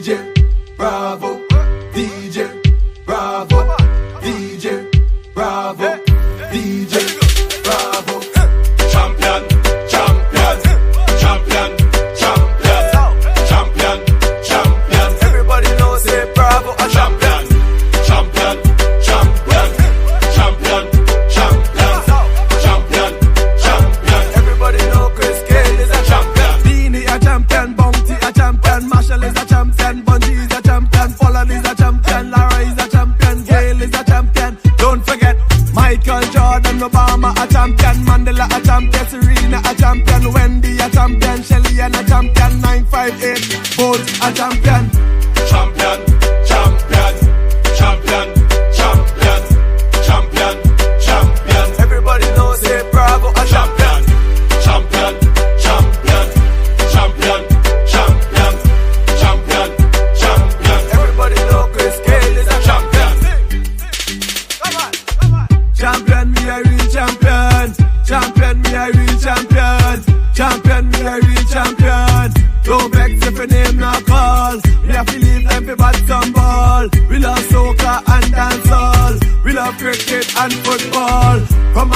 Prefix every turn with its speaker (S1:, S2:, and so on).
S1: DJ Bravo, DJ Bravo, DJ Bravo, DJ Michael Jordan, Obama a champion, Mandela a champion, Serena a champion, Wendy a champion, Shelly and a champion, 958 Bolt a. Champion,
S2: champion,
S1: real champion. Don't vex if your name not call. We have to leave everybody some ball. We love soccer and dancehall. We love cricket and football. From